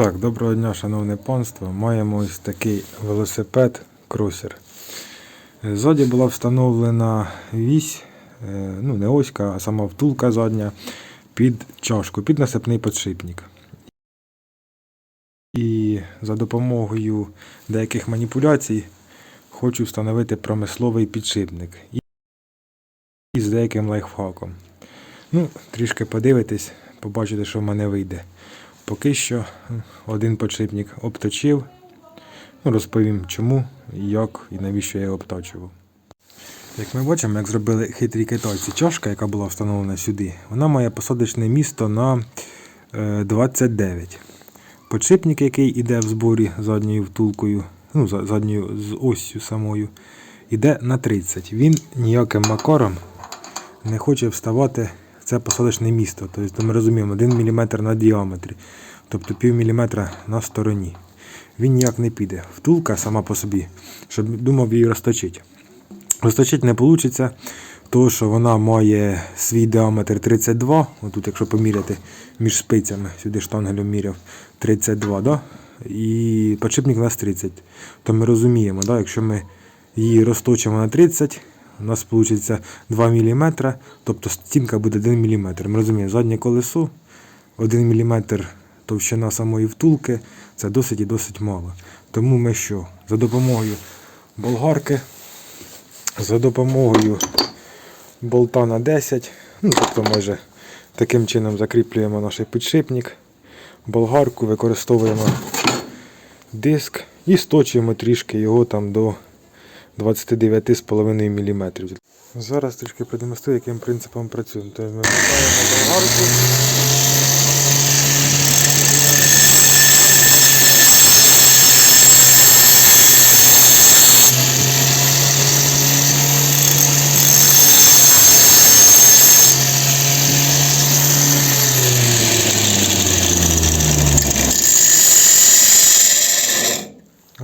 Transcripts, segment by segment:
Так, доброго дня, шановне панство. Маємо ось такий велосипед кросер. Ззаді була встановлена вісь, е, ну не оська, а сама втулка задня під чашку, під насипний подшипник. І за допомогою деяких маніпуляцій хочу встановити промисловий підшипник. І- І з деяким лайфхаком. Ну, трішки подивитись, побачите, що в мене вийде. Поки що один подшипник обточив. Ну, розповім чому, як і навіщо я його обточував. Як ми бачимо, як зробили хитрі китайці, чашка, яка була встановлена сюди, вона має посадочне місто на е, 29. Подшипник, який йде в зборі задньою втулкою, ну, задньою з оссю самою, йде на 30. Він ніяким макаром не хоче вставати це посадочне місто. Тобто ми розуміємо 1 мм на діаметрі, тобто пів міліметра на стороні. Він ніяк не піде. Втулка сама по собі, щоб думав її розточити. Розточити не вийде, тому що вона має свій діаметр 32. Отут, якщо поміряти між спицями, сюди штангелем міряв 32, да? і подшипник у нас 30. То ми розуміємо, да? якщо ми її розточимо на 30, у нас вийде 2 мм, тобто стінка буде 1 мм. Ми розуміємо, заднє колесо 1 мм товщина самої втулки це досить і досить мало. Тому ми що? За допомогою болгарки, за допомогою болта на 10, ну тобто майже таким чином закріплюємо наш підшипник, болгарку, використовуємо диск і сточуємо трішки його там до 29,5 мм. Зараз трішки продемонструю, яким принципом працюємо. Тобто ми вмикаємо болгарку.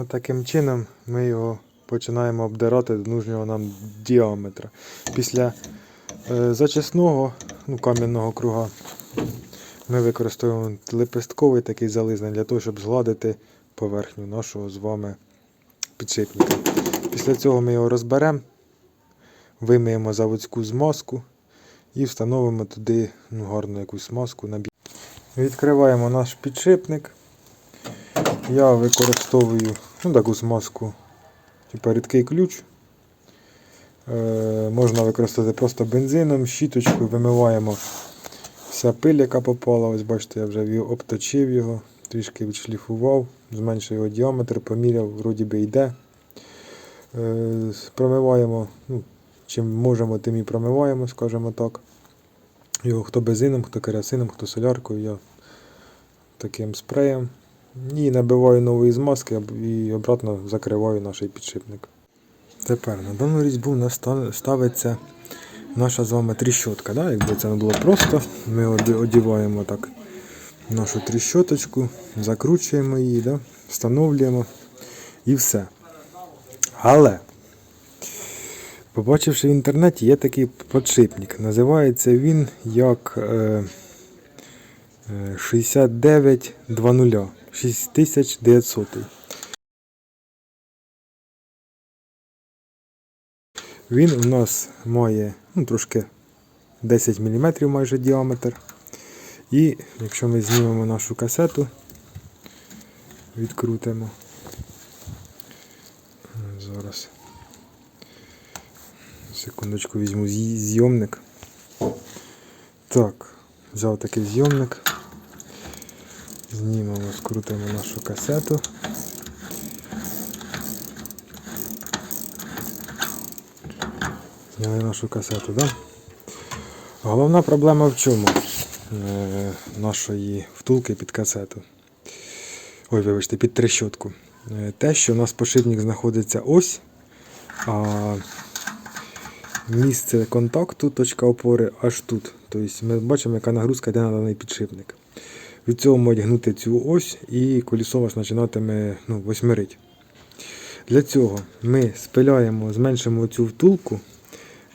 Таким чином ми його починаємо обдирати до нужного нам діаметра. Після е, зачисного ну, кам'яного круга ми використовуємо лепестковий такий зализний для того, щоб згладити поверхню нашого з вами підшипника. Після цього ми його розберемо, вимиємо заводську змазку і встановимо туди ну, гарну якусь смазку. Відкриваємо наш підшипник. Я використовую ну, таку смазку, типу рідкий ключ. Е, можна використати просто бензином, щіточкою вимиваємо вся пиль, яка попала. Ось бачите, я вже обточив його, трішки відшліфував, зменшив його діаметр, поміряв, вроді би йде. Е, промиваємо, ну, чим можемо, тим і промиваємо, скажімо так. Його хто бензином, хто керосином, хто соляркою. Я таким спреєм. І набиваю нової змазки і обратно закриваю наш підшипник. Тепер на дану різьбу ставиться наша з вами тріщотка. Да? Якби це не було просто, ми одіваємо так нашу тріщоточку, закручуємо її, да? встановлюємо і все. Але, побачивши в інтернеті, є такий подшипник. Називається він як. Е, 6920 6900. Він у нас має ну, трошки 10 мм майже діаметр. І якщо ми знімемо нашу касету, відкрутимо. Зараз. Секундочку візьму зйомник. Так, взяв такий зйомник. Знімемо, скрутимо нашу касету. Зняли нашу касету, да? Головна проблема в чому? Е, нашої втулки під касету. Ой, вибачте, під трещотку. Е, те, що у нас подшипник знаходиться ось, а місце контакту, точка опори аж тут. Тобто ми бачимо, яка нагрузка йде на даний підшипник. Від цього можуть гнути цю ось і колесо у вас починатиме ну, восьмирить. Для цього ми спиляємо, зменшимо цю втулку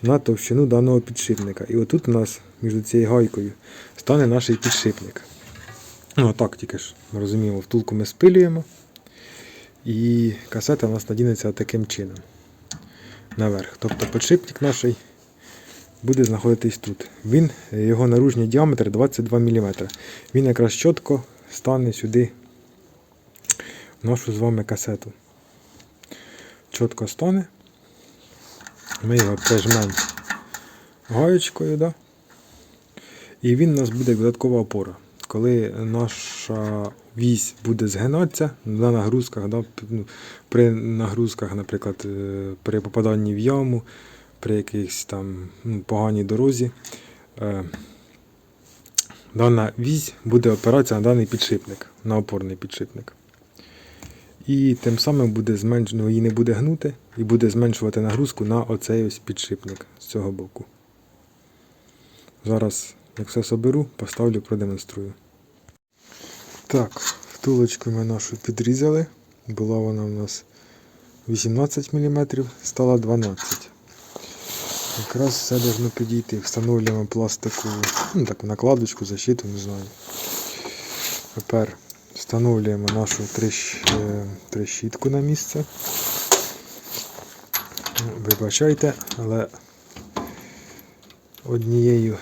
на товщину даного підшипника. І отут у нас між цією гайкою стане наш підшипник. Ну, так тільки ж ми розуміємо, втулку ми спилюємо. І касета у нас надінеться таким чином. Наверх. Тобто підшипник наш буде знаходитись тут. Він, е, його наружний діаметр 22 мм. Він якраз чітко стане сюди в нашу з вами касету. Чітко стане. Ми його прижмемо гаєчкою, да? і він у нас буде як додаткова опора. Коли наша вісь буде згинатися на нагрузках, да, ну, при нагрузках, наприклад, е, при попаданні в яму, при якихось там ну, поганій дорозі, е, дана вісь буде опиратися на даний підшипник, на опорний підшипник. І тим самим буде зменш... її не буде гнути і буде зменшувати нагрузку на оцей ось підшипник з цього боку. Зараз, як все соберу, поставлю, продемонструю. Так, втулочку ми нашу підрізали. Була вона у нас 18 мм, стала 12 Якраз все должно підійти. Встановлюємо пластикову ну, так, накладочку, защиту, не знаю. Тепер встановлюємо нашу трещ... е, трещітку на місце. Вибачайте, але однією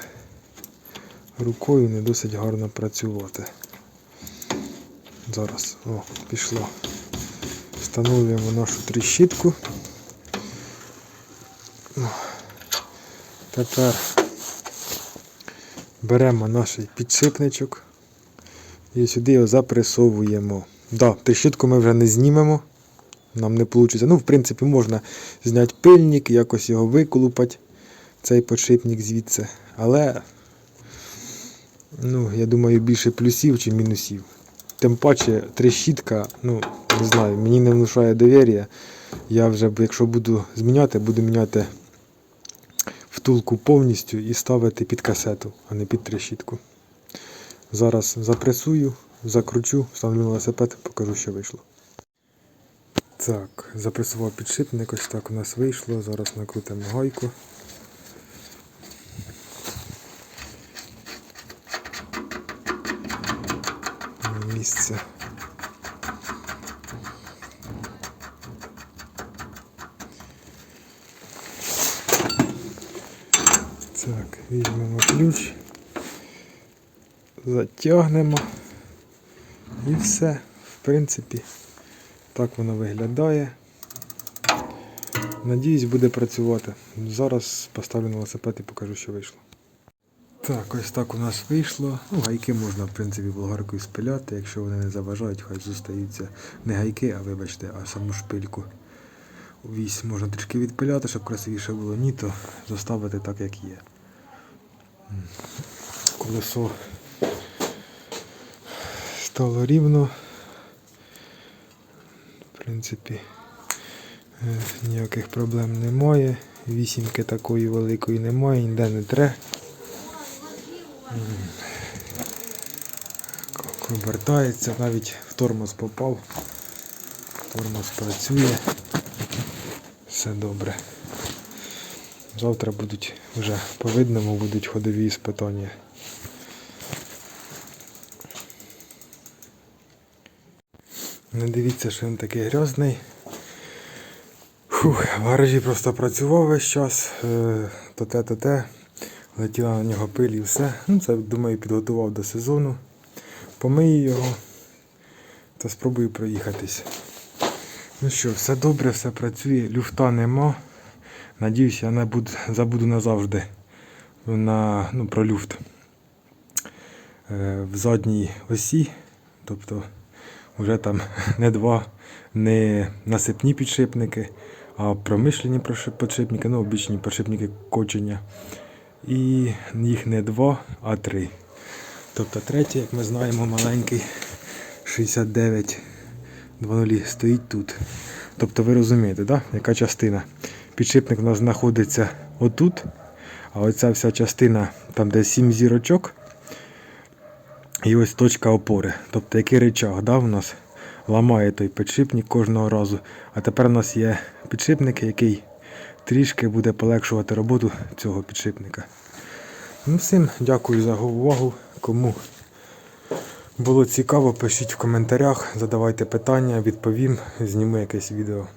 рукою не досить гарно працювати. Зараз, о, пішло. Встановлюємо нашу трещітку. Тепер беремо наш підшипничок і сюди його запресовуємо. Да, трещітку ми вже не знімемо. Нам не вийде. Ну, в принципі, можна зняти пильник, якось його виколупати, цей подшипник звідси. Але, ну, я думаю, більше плюсів чи мінусів. Тим паче трещітка, ну, не знаю, мені не внушає довір'я. Я вже, якщо буду зміняти, буду міняти втулку повністю і ставити під касету, а не під трещітку. Зараз запресую, закручу, вставлю на велосипед, покажу, що вийшло. Так, запресував підшипник, ось так у нас вийшло. Зараз накрутимо гайку. Місце. Так, візьмемо ключ, затягнемо і все. В принципі, так воно виглядає. Надіюсь, буде працювати. Зараз поставлю на велосипед і покажу, що вийшло. Так, ось так у нас вийшло. Ну, гайки можна, в принципі, болгаркою спиляти, якщо вони не заважають, хай зостаються не гайки, а вибачте, а саму шпильку. Вісь можна трішки відпиляти, щоб красивіше було, ні, то заставити так, як є. Колесо стало рівно. В принципі, е, ніяких проблем немає. Вісімки такої великої немає, ніде не тре. Обертається, навіть в тормоз попав. Тормоз працює. Все добре. Завтра будуть вже по видному будуть ходові іспитання. Не дивіться, що він такий грязний. Фух, в гаражі просто працював весь час, е, то те, то те. Летіла на нього пиль і все. Ну, це, думаю, підготував до сезону. Помию його та спробую проїхатись. Ну що, все добре, все працює, люфта нема. Надіюсь, я не буду, забуду назавжди на, ну, про люфт е, в задній осі. Тобто вже там не два, не насипні підшипники, а промишлені підшипники, ну, обічні підшипники кочення. І їх не два, а три. Тобто третій, як ми знаємо, маленький 69 2.0 стоїть тут. Тобто ви розумієте, да? яка частина? Підшипник у нас знаходиться отут, а оця вся частина, там де 7 зірочок, і ось точка опори. Тобто який речах да, у нас ламає той підшипник кожного разу. А тепер у нас є підшипник, який трішки буде полегшувати роботу цього підшипника. Ну, всім дякую за увагу. Кому Було цікаво, пишіть в коментарях, задавайте питання, відповім, зніму якесь відео.